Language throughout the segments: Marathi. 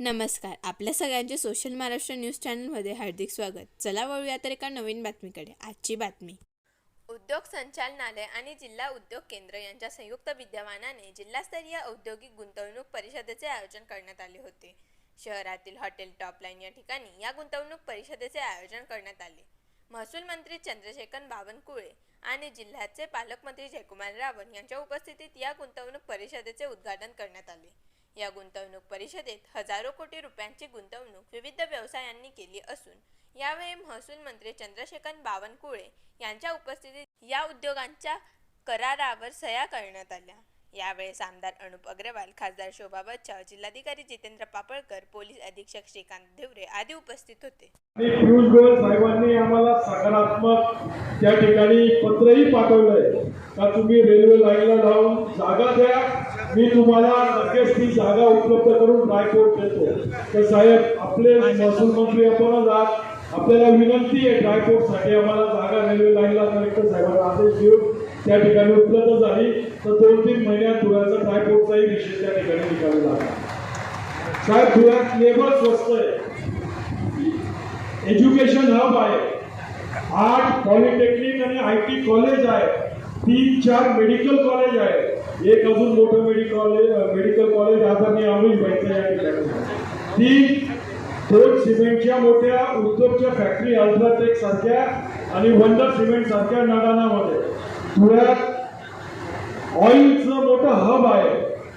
नमस्कार. आपल्या सगळ्यांचे सोशल महाराष्ट्र न्यूज चॅनलमध्ये हार्दिक स्वागत. चला वळूया तर एका नवीन बातमीकडे. आजची बातमी. उद्योग संचालनालय आणि जिल्हा उद्योग केंद्र यांच्या संयुक्त विद्यमानाने जिल्हास्तरीय औद्योगिक गुंतवणूक परिषदेचे आयोजन करण्यात आले होते. शहरातील हॉटेल टॉपलाईन या ठिकाणी या गुंतवणूक परिषदेचे आयोजन करण्यात आले. महसूल मंत्री चंद्रशेखर बावनकुळे आणि जिल्ह्याचे पालकमंत्री जयकुमार रावण यांच्या उपस्थितीत या गुंतवणूक परिषदेचे उद्घाटन करण्यात आले. या गुंतवणूक परिषदेत हजारो कोटी रुपयांची गुंतवणूक विविध व्यवसायांनी केली असून यावेळी महसूल मंत्री चंद्रशेखर बावनकुळे यांच्या उपस्थितीत या उद्योगांच्या करारावर सह्या करण्यात आल्या. यावेळेस आमदार अनुप अग्रवाल खासदार शोभा बच्चाव जिल्हाधिकारी जितेंद्र पापळकर पोलीस अधीक्षक श्रीकांत धिवरे आदी उपस्थित होते. पियुष गोयल साहेबांनी आम्हाला सकारात्मक त्या ठिकाणी पत्रही पाठवलंय का तुम्ही रेल्वे लाईनला जाऊन जागा द्या मी तुम्हाला लगेच ती जागा उपलब्ध करून ड्रायपोर्ट देतो. तर साहेब आपले महसूल मंत्री आपणच आहात. आपल्याला विनंती आहे ड्रायपोर्टसाठी आम्हाला जागा रेल्वे लाईनला कलेक्टर साहेबांना आदेश देऊन त्या ठिकाणी उपलब्ध झाली. तर दोन तीन महिन्यात धुळ्याचा ड्रायपोर्टचाही विषय त्या ठिकाणी निकाली लागला. साहेब धुळ्यात लेबर स्वस्त आहे. एज्युकेशन हब आहे. आठ पॉलिटेक्निक आणि आय टी कॉलेज आहे. तीन चार मेडिकल कॉलेज आहे. एक अजून मोठं मेडिकल मेडिकल कॉलेज आदरणीय अमित भाईचं या ठिकाणी. दोन सिमेंटच्या मोठ्या उद्योगच्या फॅक्टरी अल्ट्राटेक सारख्या आणि वंडर सिमेंट सारख्या नडाणामध्ये धुळ्यात ऑइलचं मोठं हब आहे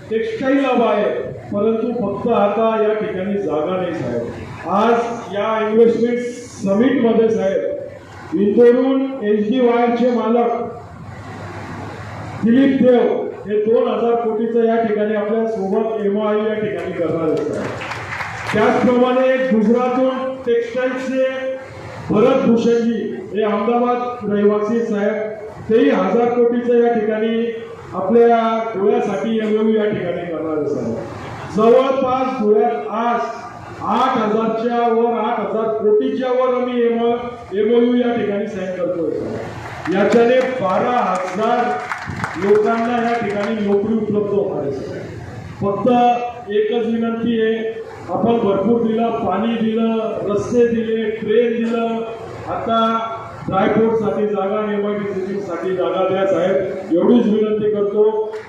टेक्सटाईल हब आहे परंतु फक्त आता या ठिकाणी जागा नाही साहेब. आज या इन्व्हेस्टमेंट समिटमध्ये साहेब इंदोरून एच डी वायरचे मालक दिलीप देव हे दोन हजार कोटीचं या ठिकाणी आपल्यासोबत एम आय या ठिकाणी करणार आहेत त्याचप्रमाणे गुजरातहून टेक्सटाईलचे भरत भूषणजी हे अहमदाबाद रहिवासी साहेब तेही हजार कोटीचं या ठिकाणी आपल्या धुळ्यासाठी एमओयू या ठिकाणी करणार असतात जवळपास धुळ्यात आज आठ हजारच्या वर आठ हजार कोटीच्या वर आम्ही एमओयू या ठिकाणी साईन करतोय याच्याने बारा हजार लोकांना या ठिकाणी नोकरी उपलब्ध होणार आहे फक्त एकच विनंती आहे आपण भरपूर दिलं पाणी दिलं रस्ते दिले ट्रेन दिलं. आता ड्रायपोर्टसाठी जागा निर्माणसाठी जागा द्या साहेब. एवढीच विनंती करतो.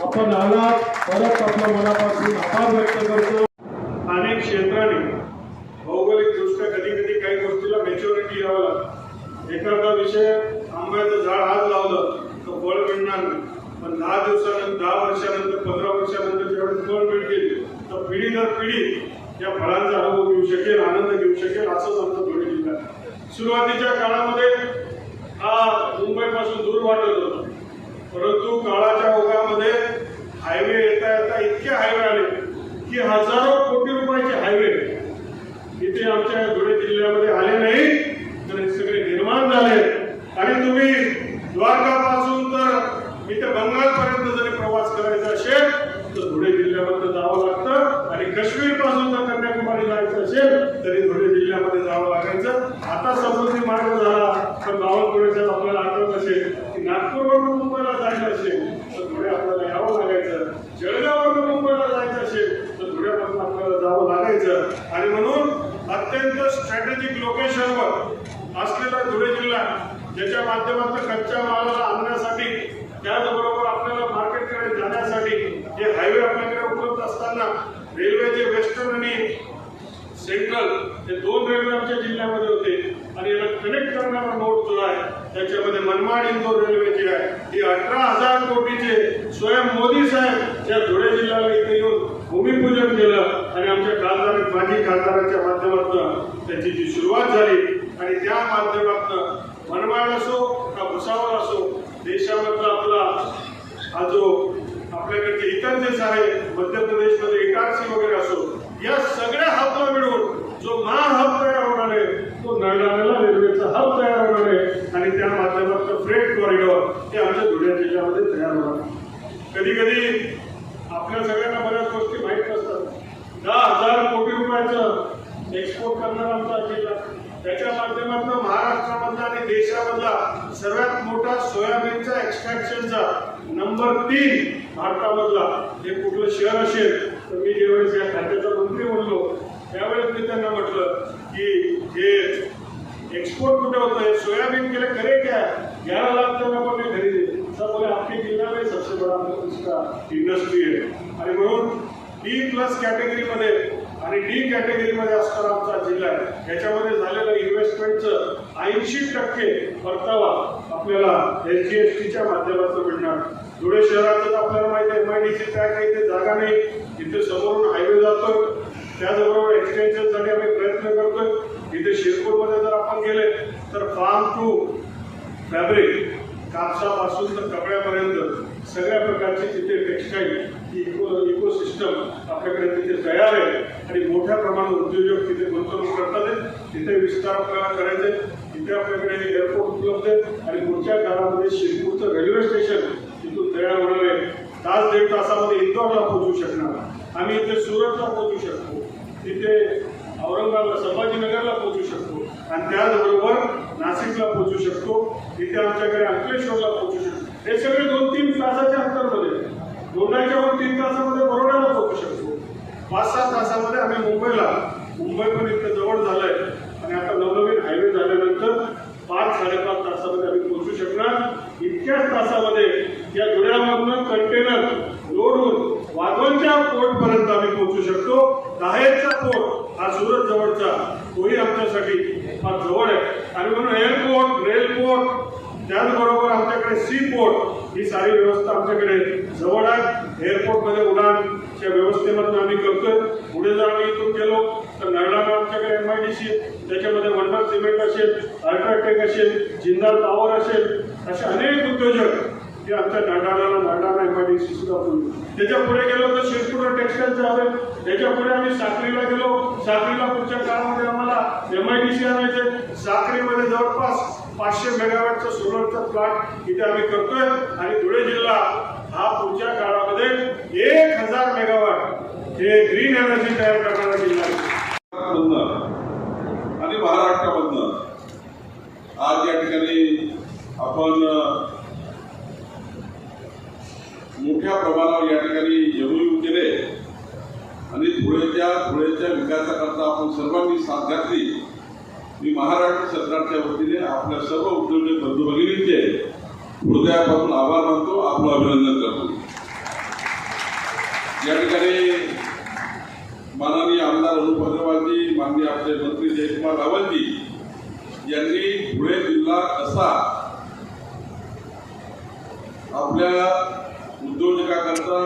आपण आलात परत आपल्या मनापासून आभार व्यक्त करतो. अनेक क्षेत्राने भौगोलिकदृष्ट्या कधी कधी काही गोष्टीला मेच्युरिटी यावं लागतं. एखादा विषय आंब्याचं झाड आज लावलं तर फळ मिळणार नाही. पण दहा दिवसानंतर दहा वर्षानंतर पंधरा वर्षानंतर ज्यावेळेस फळ मिळतील तर पिढी दर पिढी या फळांचा अनुभव घेऊ शकेल आनंद घेऊ शकेल असंच आमचं धुळे जिल्हा सुरुवातीच्या काळामध्ये हा मुंबईपासून दूर वाटत होता. परंतु काळाच्या ओघामध्ये हायवे येता येता इतके हायवे आले की हजारो कोटी रुपयाचे हायवे इथे आमच्या धुळे जिल्ह्यामध्ये आले नाही तर हे सगळे निर्माण झाले. आणि तुम्ही मी तर बंगालपर्यंत जरी प्रवास करायचा असेल तर धुळे जिल्ह्यामध्ये जावं लागतं. आणि काश्मीरपासून जर कन्याकुमारी जायचं असेल तरी धुळे जिल्ह्यामध्ये जावं लागायचं. आता समृद्धी मार्ग झाला तर बावनकुळेच्यात आपल्याला आठवत असेल की नागपूरवरून मुंबईला जायचं असेल तर धुळे आपल्याला यावं लागायचं जळगाववरून मुंबईला जायचं असेल तर धुळ्यापासून आपल्याला जावं लागायचं आणि म्हणून अत्यंत स्ट्रॅटेजिक लोकेशनवर असलेला धुळे जिल्हा ज्याच्या माध्यमातून कच्च्या मालाला आणण्यासाठी त्याचबरोबर आपल्याला मार्केटकडे हे हायवे आपल्याकडे उपलब्ध असताना रेल्वेचे वेस्टर्न आणि सेंट्रल हे दोन रेल्वे आमच्या जिल्ह्यामध्ये होते. आणि याला कनेक्ट करणारा नोड जो आहे त्याच्यामध्ये मनमाड इंदोर रेल्वे जी आहे ही अठरा हजार कोटीचे स्वयं मोदी साहेब या धुळे जिल्ह्याला इथे येऊन भूमिपूजन केलं. आणि आमच्या खासदार माजी खासदारांच्या माध्यमातून त्याची जी सुरुवात झाली. आणि त्या माध्यमातून मनमाड असो का भुसावळ असो देशामधला आपला हा जो आपल्याकडचे इतर देश आहे मध्य प्रदेशमध्ये एकारसी वगैरे असो या सगळ्या हबला मिळून जो महा हब तयार होणार आहे तो नळणाऱ्याला रेल्वेचा हब तयार होणार आहे आणि त्या माध्यमातलं फ्रेट कॉरिडॉर हे आमच्या धुळे जिल्ह्यामध्ये तयार होणार. कधी कधी आपल्या सगळ्यांना बऱ्याच गोष्टी माहीत नसतात. दहा हजार कोटी रुपयाचं एक्सपोर्ट करणार आमचा जिल्हा त्याच्या माध्यमातून महाराष्ट्रामधला आणि देशामधला सर्वात मोठा सोयाबीनचा एक्स्ट्रॅक्शनचा नंबर तीन भारतामधला. हे कुठलं शहर असेल तर मी ज्यावेळेस या खात्याचा मंत्री म्हणलो की हे एक्सपोर्ट कुठे होता? है सोयाबीन केले खरे घ्या क्या? ग्यारह लाख टन अपन ने खरीदे सब बोले आपके जिल्हा में सबसे बड़ा इंडस्ट्री आहे. आणि म्हणून बी प्लस कॅटेगरीमध्ये आणि डी कॅटेगरीमध्ये असणारा आमचा जिल्हा आहे. याच्यामध्ये झालेलं इन्व्हेस्टमेंटचं ऐंशी टक्के परतावा आपल्याला एस जी एस टीच्या माध्यमातून मिळणार. धुळे शहराचं तर आपल्याला माहिती आहे एम आय डी सी काय इथे जागा नाही. इथे समोरून हायवे जातो त्याचबरोबर एक्सटेन्शनसाठी आम्ही प्रयत्न करतोय. इथे शिरपूरमध्ये जर आपण गेले तर फार्म टू फॅब्रिक कापसापासून तर कपड्यापर्यंत सगळ्या प्रकारची तिथे टेक्स्टाईल इको सिस्टम आपल्याकडे तिथे तयार आहे. आणि मोठ्या प्रमाणात उद्योजक तिथे गुंतवणूक करतात. आहेत. तिथे विस्तार आपल्याला करायचे तिथे आपल्याकडे एअरपोर्ट उपलब्ध आहे आणि पुढच्या काळामध्ये शिरपूरचं रेल्वे स्टेशन तिथून तयार होणार आहे. तास दीड तासामध्ये इंदोरला पोहोचू शकणार. आम्ही इथे सुरतला पोहोचू शकतो. तिथे औरंगाबाद संभाजीनगरला पोहोचू शकतो. आणि त्याचबरोबर नाशिकला पोहोचू शकतो. तिथे आमच्याकडे अंकलेश्वरला पोहोचू शकतो. हे सगळे दोन तीन तासाच्या अंतरमध्ये. आहे. दोनाच्या वर तीन तासामध्ये बरोडाला पोहोचू शकतो. पाच सहा तासामध्ये आम्ही मुंबईला मुंबई पण इतकं जवळ झालंय आणि आता नवनवीन हायवे झाल्यानंतर पाच साडेपाच तासामध्ये आम्ही पोहोचू शकणार. इतक्याच तासामध्ये या धुळ्यामधून कंटेनर लोडून होऊन पोर्टपर्यंत आम्ही पोहोचू शकतो. दहायचा पोर्ट हा सुरत जवळचा तोही आमच्यासाठी फार जवळ आहे. आणि म्हणून एअरपोर्ट रेल पोर्ट त्याचबरोबर आमच्याकडे सी पोर्ट ही सारी व्यवस्था आमच्याकडे जवळ आहे एअरपोर्टमध्ये उडानच्या व्यवस्थेमधून आम्ही करतोय पुढे जर आम्ही इथून गेलो तर नरडाला आमच्याकडे एम आय डी सी त्याच्यामध्ये वंडर सिमेंट असेल अल्ट्राटेक असेल जिंदाल पॉवर असेल असे अनेक उद्योजक ते आमच्या नरडाला नरडाला एम आय डी सी सुद्धा त्याच्या पुढे गेलो तर शिरपूर टेक्सटाईल झालं त्याच्या पुढे आम्ही साखरीला गेलो. साखरीला पुढच्या काळामध्ये आम्हाला एम आय डी सी आणायचे साखरीमध्ये जवळपास पाचशे मेगावॅटचा सोलरचा प्लांट इथे आम्ही करतोय. आणि धुळे जिल्हा हा पुढच्या काळामध्ये एक हजार मेगावॅट हे ग्रीन एनर्जी तयार करणारा जिल्हा आणि महाराष्ट्रामध्ये आज या ठिकाणी आपण मोठ्या प्रमाणावर या ठिकाणी एमओयू केले आणि धुळेच्या धुळेच्या विकासाकरता आपण सर्वांनी साथ घातली. मी महाराष्ट्र सरकारच्या वतीने आपल्या सर्व उद्योजक बंधू भगिनींचे हृदयापासून आभार मानतो आपलं अभिनंदन करतो. या ठिकाणी माननीय आमदार अनुप अग्रवालजी माननीय आपले मंत्री जयकुमार रावलजी यांनी धुळे जिल्हा कसा आपल्या उद्योजकाकरता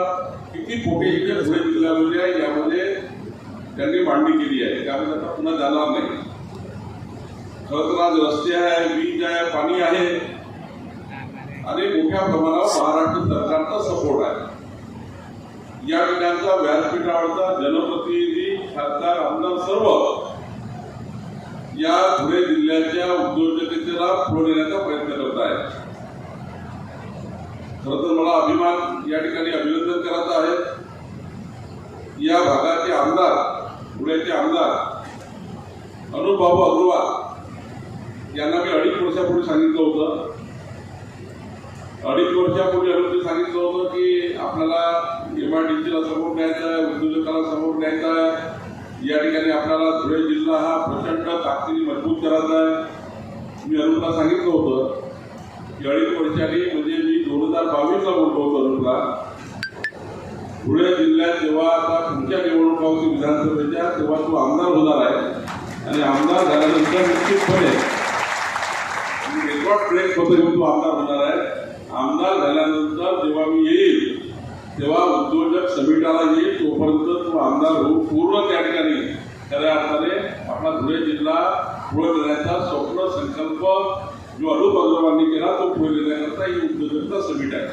किती पोटेन्शियल धुळे जिल्ह्यामध्ये आहे यामध्ये त्यांनी मांडणी केली आहे. त्यामुळे आता पुन्हा जाणार नाही. खरं तर आज रस्ते आहे वीज आहे पाणी आहे. आणि मोठ्या प्रमाणावर महाराष्ट्र सरकारचा सपोर्ट आहे. या ठिकाणचा व्यासपीठावरचा जनप्रतिनिधी खासदार आमदार सर्व या धुळे जिल्ह्याच्या उद्योजकतेला पुढे नेण्याचा प्रयत्न करत आहे. खरं तर मला अभिमान या ठिकाणी अभिनंदन करायचं आहे. या भागाचे आमदार धुळ्याचे आमदार अनुपबाबू अग्रवाल यांना मी अडीच वर्षापूर्वी सांगितलं होतं. अडीच वर्षापूर्वी अनुभव सांगितलं होतं की आपल्याला एम आय डी सीला समोर द्यायचा आहे उद्योजकाला समोर द्यायचा आहे. या ठिकाणी आपल्याला धुळे जिल्हा हा प्रचंड ताकदीने मजबूत करायचा आहे. मी अरुणला सांगितलं होतं की अडीच वर्षांनी म्हणजे मी दोन हजार बावीसला बोललो होतो अरुणला. धुळे जिल्ह्यात जेव्हा आता तुमच्या निवडणुका होती विधानसभेच्या तेव्हा तो आमदार होणार आहे. आणि आमदार झाल्यानंतर निश्चितपणे रेकॉर्ड ब्रेक होते तो आमदार होणार आहे. आमदार झाल्यानंतर जेव्हा मी येईल तेव्हा उद्योजक समिटाला येईल तोपर्यंत तो आमदार होऊ पूर्ण त्या ठिकाणी खऱ्या अर्थाने आपला धुळे जिल्हा पुढे नेण्याचा स्वप्न संकल्प जो अनुप अग्रवालनी केला तो पुढे नेण्याकरता ही उद्योजकता समिट आहे.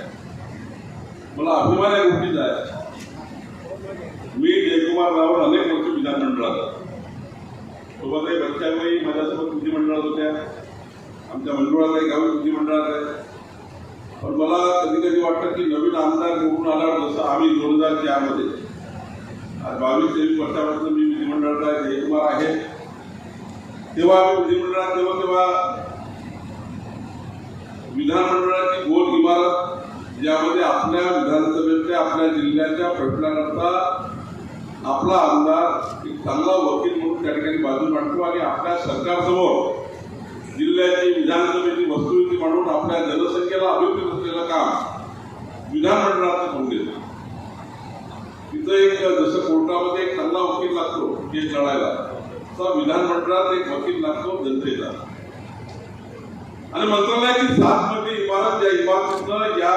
मला अभिमान या गोष्टीचा आहे. मी जयकुमार रावण अनेक वर्ष विधानमंडळात सोबतही बच्चाबाई माझ्यासोबत विधिमंडळात होत्या. आमच्या मंडळाला गावी विधिमंडळात आहे. पण मला कधी कधी वाटतं की नवीन आमदार निवडून आल्यावर जसं आम्ही दोन हजार चारमध्ये आज बावीस तेवीस वर्षापासून मी विधिमंडळात आहे जयकुमार आहे. तेव्हा विधिमंडळात तेव्हा तेव्हा विधानमंडळाची गोल इमारत ज्यामध्ये आपल्या विधानसभेतल्या आपल्या जिल्ह्याच्या प्रश्नाकरता आपला आमदार एक चांगला वकील म्हणून त्या ठिकाणी बाजू मांडतो आणि आपल्या सरकारसमोर जिल्ह्याची विधानसभेची वस्तुस्थिती मांडून आपल्या जनसंख्येला अभिप्रेत असलेलं काम विधानमंडळाचं करून देतो. तिथं एक जसं कोर्टामध्ये एक चांगला वकील लागतो केस लढायला. विधानमंडळात एक वकील लागतो जनतेला आणि मंत्रालयाची सात मधली इमारत या इमारतीतनं या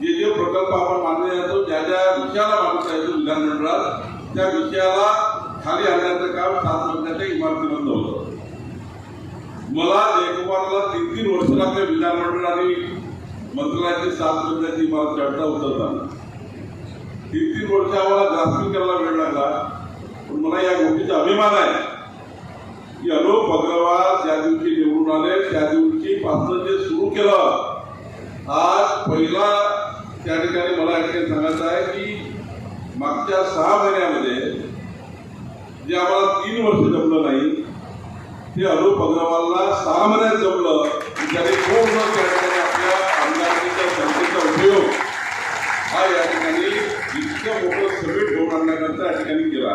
जे जे प्रकल्प आपण मानले जातो ज्या ज्या विषयाला मानता येतो विधानमंडळात त्या विषयाला खाली आणण्याचं काम सात मधल्याच्या इमारतीमधलं होतं. मला जयकुमारला तीन तीन वर्ष लागले विधानमंडळ आणि मंत्रालयाची सात मधल्याची इमारत चढता उतरताना. तीन तीन वर्ष आम्हाला ग्रास्पिंग करायला वेळ लागला. पण मला या गोष्टीचा अभिमान आहे. की अलोक अग्रवाल ज्या दिवशी निवडून आले त्या दिवशी पासून जे सुरू केलं आज पहिला त्या ठिकाणी मला एक सांगायचं आहे की मागच्या सहा महिन्यामध्ये जे आम्हाला तीन वर्ष जमलं नाही ते अलोक अग्रवालला सहा महिन्यात जमलं. त्याने पूर्ण त्या ठिकाणी आपल्या आमदारकीच्या संख्येचा उपयोग हा या ठिकाणी इतकं मोठं समिट घेऊन आणण्याकरता या ठिकाणी केला.